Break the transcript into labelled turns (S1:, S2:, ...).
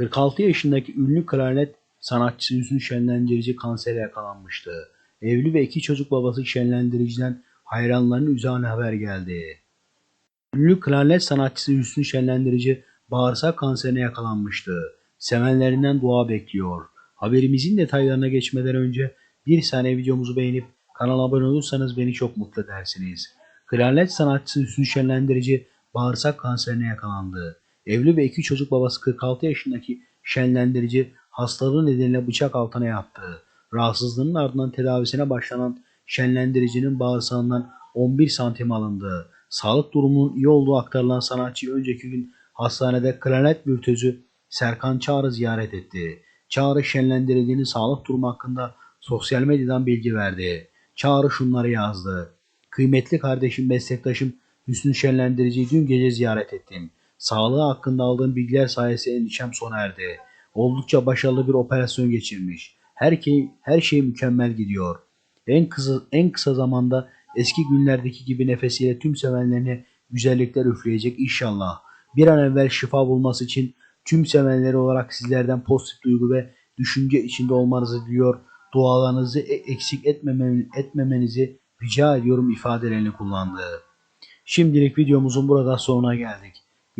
S1: 46 yaşındaki ünlü klarnet sanatçısı Hüsnü Şenlendirici kansere yakalanmıştı. Evli ve iki çocuk babası Şenlendirici'den hayranlarının üzerine haber geldi. Ünlü klarnet sanatçısı Hüsnü Şenlendirici bağırsak kanserine yakalanmıştı. Sevenlerinden dua bekliyor. Haberimizin detaylarına geçmeden önce bir saniye videomuzu beğenip kanala abone olursanız beni çok mutlu edersiniz. Klarnet sanatçısı Hüsnü Şenlendirici bağırsak kanserine yakalandı. Evli ve iki çocuk babası 46 yaşındaki Şenlendirici hastalığı nedeniyle bıçak altına yattı. Rahatsızlığının ardından tedavisine başlanan Şenlendirici'nin bağırsağından 11 santim alındı. Sağlık durumunun iyi olduğu aktarılan sanatçı önceki gün hastanede klarnet virtüözü Serkan Çağrı ziyaret etti. Çağrı Şenlendirici'nin sağlık durumu hakkında sosyal medyadan bilgi verdi. Çağrı şunları yazdı. Kıymetli kardeşim, meslektaşım Hüsnü Şenlendirici'yi dün gece ziyaret ettim. Sağlığı hakkında aldığım bilgiler sayesinde endişem sona erdi. Oldukça başarılı bir operasyon geçirmiş. Her, şey, her şey mükemmel gidiyor. En kısa, en kısa zamanda eski günlerdeki gibi nefesiyle tüm sevenlerine güzellikler üfleyecek inşallah. Bir an evvel şifa bulması için tüm sevenleri olarak sizlerden pozitif duygu ve düşünce içinde olmanızı diliyor. Dualarınızı e- eksik etmeme- etmemenizi rica ediyorum ifadelerini kullandı. Şimdilik videomuzun burada sonuna geldik.